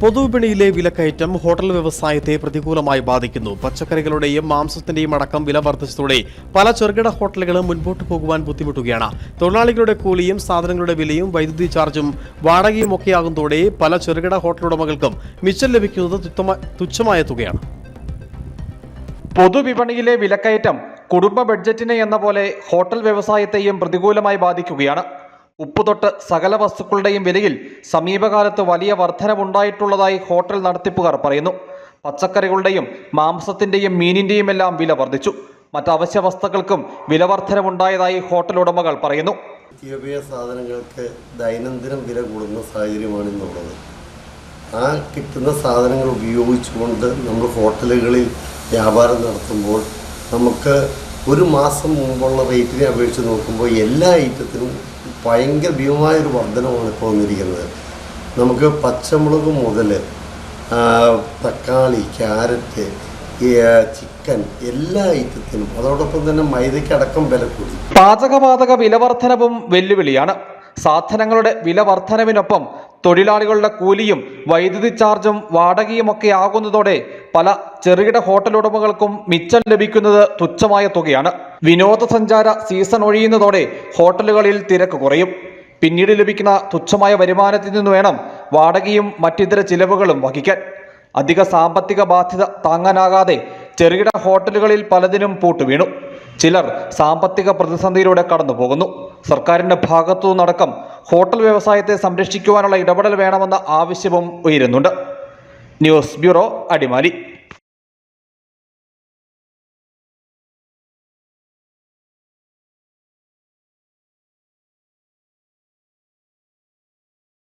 പൊതുവിപണിയിലെ വിലക്കയറ്റം ഹോട്ടൽ വ്യവസായത്തെ പ്രതികൂലമായി ബാധിക്കുന്നു. പച്ചക്കറികളുടെയും മാംസത്തിന്റെയും അടക്കം വില വർദ്ധിച്ചതോടെ പല ചെറുകിട ഹോട്ടലുകളും മുൻപോട്ട് പോകുവാൻ ബുദ്ധിമുട്ടുകയാണ്. തൊഴിലാളികളുടെ കൂലിയും സാധനങ്ങളുടെ വിലയും വൈദ്യുതി ചാർജും വാടകയും ഒക്കെയാകുന്നതോടെ പല ചെറുകിട ഹോട്ടലുടമകൾക്കും മിച്ചം ലഭിക്കുന്നത് തുച്ഛമായ തുകയാണ്. പൊതുവിപണിയിലെ വിലക്കയറ്റം കുടുംബ ബഡ്ജറ്റിനെ എന്ന പോലെ ഹോട്ടൽ വ്യവസായത്തെയും പ്രതികൂലമായി ബാധിക്കുകയാണ്. ഉപ്പ് തൊട്ട് സകല വസ്തുക്കളുടെയും വിലയിൽ സമീപകാലത്ത് വലിയ വർധനവുണ്ടായിട്ടുള്ളതായി ഹോട്ടൽ നടത്തിപ്പുകാർ പറയുന്നു. പച്ചക്കറികളുടെയും മാംസത്തിന്റെയും മീനിന്റെയും എല്ലാം വില വർദ്ധിച്ചു. മറ്റ് അവശ്യ വസ്തുക്കൾക്കും വില വർധനവുണ്ടായതായി ഹോട്ടൽ ഉടമകൾ പറയുന്നു. സാധനങ്ങൾക്ക് ദൈനംദിനം വില കൂടുന്ന സാഹചര്യമാണ് ഇന്നുള്ളത് ആ കിട്ടുന്ന സാധനങ്ങൾ ഉപയോഗിച്ചുകൊണ്ട് നമ്മൾ ഹോട്ടലുകളിൽ വ്യാപാരം നടത്തുമ്പോൾ നമുക്ക് ഒരു മാസം മുമ്പുള്ള റേറ്റിനെ അപേക്ഷിച്ച് നോക്കുമ്പോൾ എല്ലാ ഐറ്റത്തിനും ഭയങ്കര ഭീമമായ ഒരു വർധനമാണ് ഇപ്പോൾ വന്നിരിക്കുന്നത്. നമുക്ക് പച്ചമുളക് മുതൽ തക്കാളി ക്യാരറ്റ് ചിക്കൻ എല്ലാ ഐറ്റത്തിനും അതോടൊപ്പം തന്നെ മൈദയ്ക്കടക്കം വില കൂടി. പാചകവാതക വിലവർധനവും വെല്ലുവിളിയാണ്. സാധനങ്ങളുടെ വില വർധനവിനൊപ്പം തൊഴിലാളികളുടെ കൂലിയും വൈദ്യുതി ചാർജും വാടകയുമൊക്കെ ആകുന്നതോടെ പല ചെറുകിട ഹോട്ടൽ ഉടമകൾക്കും മിച്ചം ലഭിക്കുന്നത് തുച്ഛമായ തുകയാണ്. വിനോദസഞ്ചാര സീസൺ ഒഴിയുന്നതോടെ ഹോട്ടലുകളിൽ തിരക്ക് കുറയും. പിന്നീട് ലഭിക്കുന്ന തുച്ഛമായ വരുമാനത്തിൽ നിന്ന് വേണം വാടകയും മറ്റിതര ചിലവുകളും വഹിക്കാൻ. അധിക സാമ്പത്തിക ബാധ്യത താങ്ങാനാകാതെ ചെറുകിട ഹോട്ടലുകളിൽ പലതിനും പൂട്ടുവീണു ചിലർ സാമ്പത്തിക പ്രതിസന്ധിയിലൂടെ കടന്നു പോകുന്നു. സർക്കാരിന്റെ ഭാഗത്തു നിന്നടക്കം ഹോട്ടൽ വ്യവസായത്തെ സംരക്ഷിക്കുവാനുള്ള ഇടപെടൽ വേണമെന്ന ആവശ്യവും ഉയരുന്നുണ്ട്. News bureau Adimali.